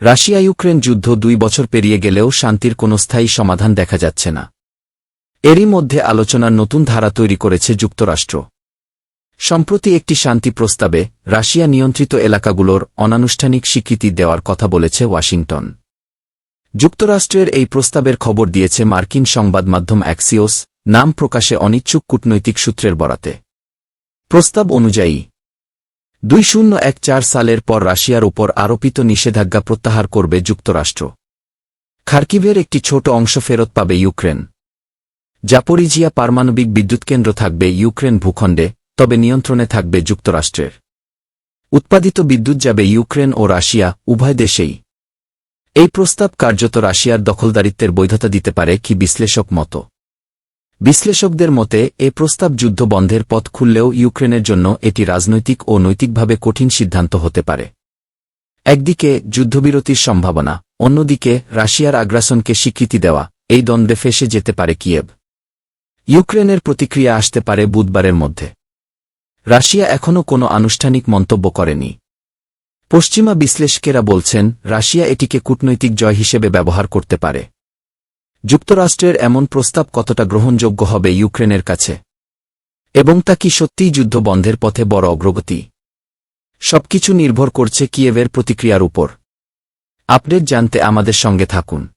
Russia Ukraine যুদ্ধ দুই বছর পেরিয়ে গেলেও শান্তির কোনো স্থায়ী সমাধান দেখা যাচ্ছে না। এরই মধ্যে আলোচনার নতুন ধারা তৈরি করেছে যুক্তরাষ্ট্র। সম্প্রতি একটি শান্তি প্রস্তাবে রাশিয়া নিয়ন্ত্রিত এলাকাগুলোর অনানুষ্ঠানিক স্বীকৃতি দেওয়ার কথা বলেছে ওয়াশিংটন। যুক্তরাষ্ট্রের এই প্রস্তাবের খবর দিয়েছে মার্কিন সংবাদ মাধ্যম অ্যাক্সিওস, নাম প্রকাশে অনিচ্ছুক কূটনৈতিক সূত্রের বরাতে। প্রস্তাব অনুযায়ী দুই শূন্য এক চার সালের পর রাশিয়ার ওপর আরোপিত নিষেধাজ্ঞা প্রত্যাহার করবে যুক্তরাষ্ট্র। খার্কিভের একটি ছোট অংশ ফেরত পাবে ইউক্রেন। জাপরিজিয়া পারমাণবিক বিদ্যুৎকেন্দ্র থাকবে ইউক্রেন ভূখণ্ডে, তবে নিয়ন্ত্রণে থাকবে যুক্তরাষ্ট্রের। উৎপাদিত বিদ্যুৎ যাবে ইউক্রেন ও রাশিয়া, উভয় দেশেই। এই প্রস্তাব কার্যত রাশিয়ার দখলদারিত্বের বৈধতা দিতে পারে, কি বিশ্লেষক মতো? বিশ্লেষকদের মতে, এ প্রস্তাব যুদ্ধ বন্ধের পথ খুললেও ইউক্রেনের জন্য এটি রাজনৈতিক ও নৈতিকভাবে কঠিন সিদ্ধান্ত হতে পারে। একদিকে, যুদ্ধবিরতির সম্ভাবনা, অন্যদিকে, রাশিয়ার আগ্রাসনকে স্বীকৃতি দেওয়া, এই দ্বন্দ্বে ফেসে যেতে পারে কিয়েব ইউক্রেনের প্রতিক্রিয়া আসতে পারে বুধবারের মধ্যে। রাশিয়া এখনও কোনো আনুষ্ঠানিক মন্তব্য করেনি। পশ্চিমা বিশ্লেষকেরা বলছেন, রাশিয়া এটিকে কূটনৈতিক জয় হিসেবে ব্যবহার করতে পারে। যুক্তরাষ্ট্রের এমন প্রস্তাব কতটা গ্রহণযোগ্য হবে ইউক্রেনের কাছে? এবং তা কি সত্যিই যুদ্ধ বন্ধের পথে বড় অগ্রগতি? সবকিছু নির্ভর করছে কিয়েভের প্রতিক্রিয়ার উপর। আপডেট জানতে আমাদের সঙ্গে থাকুন।